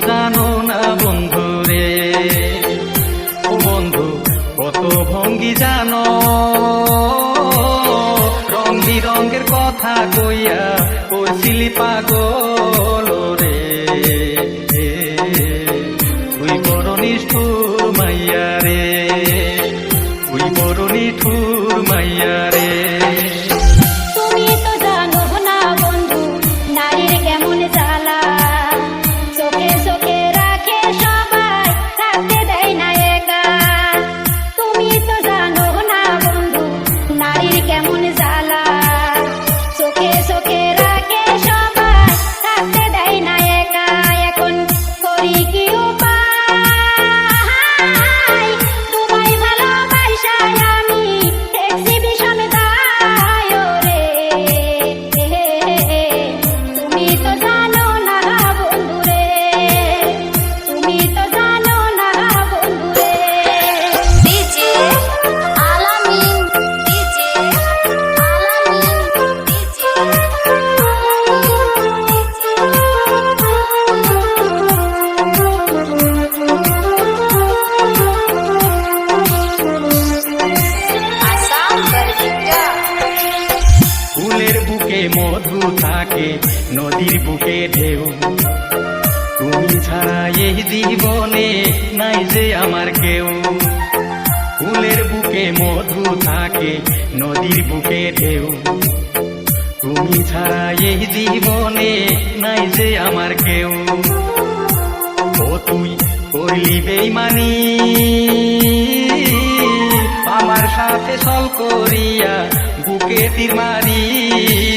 জানো না বন্ধু রে ও বন্ধু, কত ভঙ্গি জানো? রঙ বিরঙ্গের কথা কইয়া কইছিলি পাগল। ফুলের বুকে মধু থাকে, নদীর বুকে ঢেউ। তুমি ছাড়া এই জীবনে নাই যে আমার কেউ। ফুলের বুকে মধু থাকে, নদীর বুকে ঢেউ। তুমি ছাড়া এই জীবনে নাই যে আমার কেউ। ও তুই করলি বেইমানি। ছল করিয়া বুকে তীর মারিয়া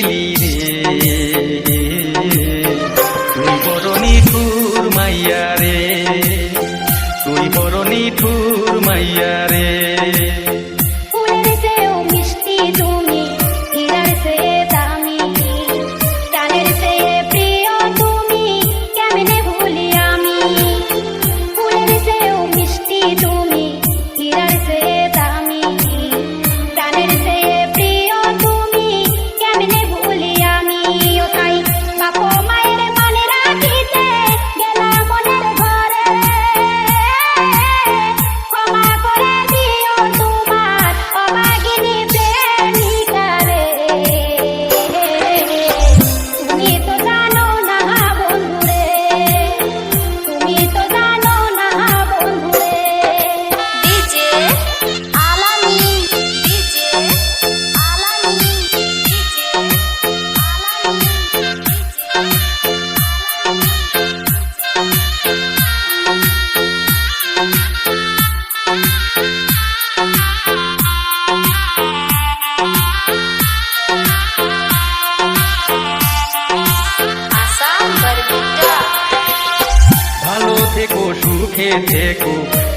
দেখে থেকো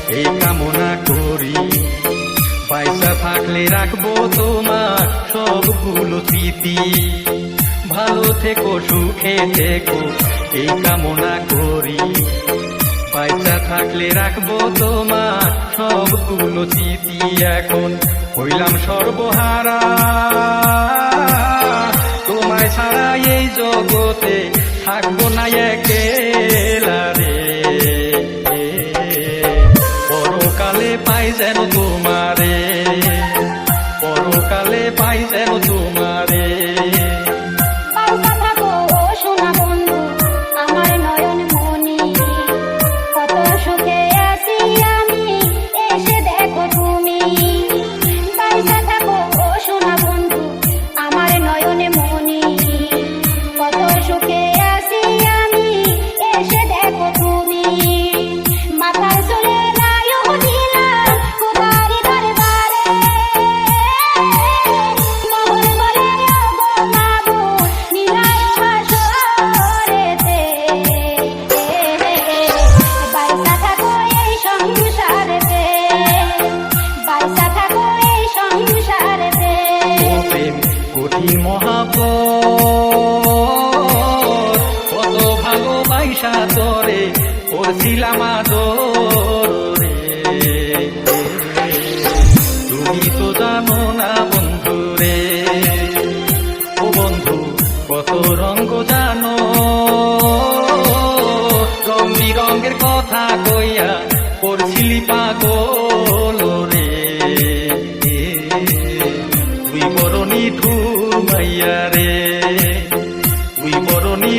এই কামনা করি। পয়সা থাকলে রাখব তোমার সবগুলো স্মৃতি। ভালো থেকো, সুখে থেকো, এই কামনা করি। পয়সা থাকলে রাখব তোমার সবগুলো স্মৃতি। এখন হইলাম সর্বহারা। তোমায় ছাড়া এই জগতে থাকব না একে। পরকালে পাই যেন তোমারে পরকালে পাই যেন নাহি মহাপ কত ভালোবাসা তোরে, করছিলাম তুমি তো জানো না বন্ধু রে, ও বন্ধু, কত জানো। রং বিরঙ্গের কথা কইয়া করছিলি পাগল।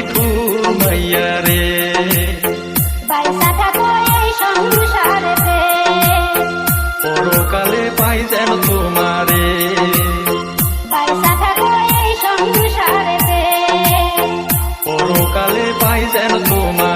বড় মাইয়া রে। পরকালে পাই যেন তোমারে। পরকালে পাই যেন তোমারে।